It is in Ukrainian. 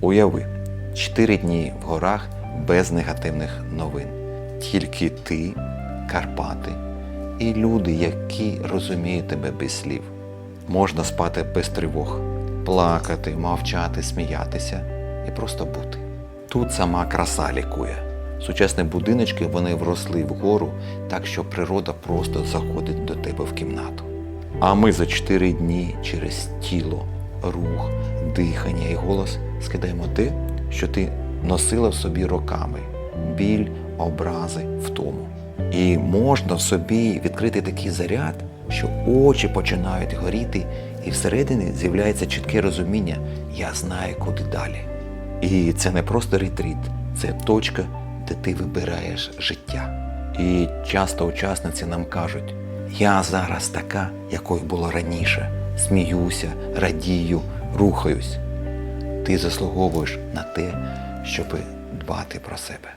Уяви, 4 дні в горах без негативних новин. Тільки ти, Карпати і люди, які розуміють тебе без слів. Можна спати без тривог, плакати, мовчати, сміятися і просто бути. Тут сама краса лікує. Сучасні будиночки вони вросли вгору, так що природа просто заходить до тебе в кімнату. А ми за чотири дні через тіло, рух, дихання і голос скидаємо те, що ти носила в собі роками: біль, образи, втому. І можна в собі відкрити такий заряд, що очі починають горіти, і всередині з'являється чітке розуміння Я знаю, куди далі. І це не просто ретріт, це точка, де ти вибираєш життя. І часто учасниці нам кажуть: я зараз така, якою була раніше. Сміюся, радію, рухаюсь. Ти заслуговуєш на те, щоб дбати про себе.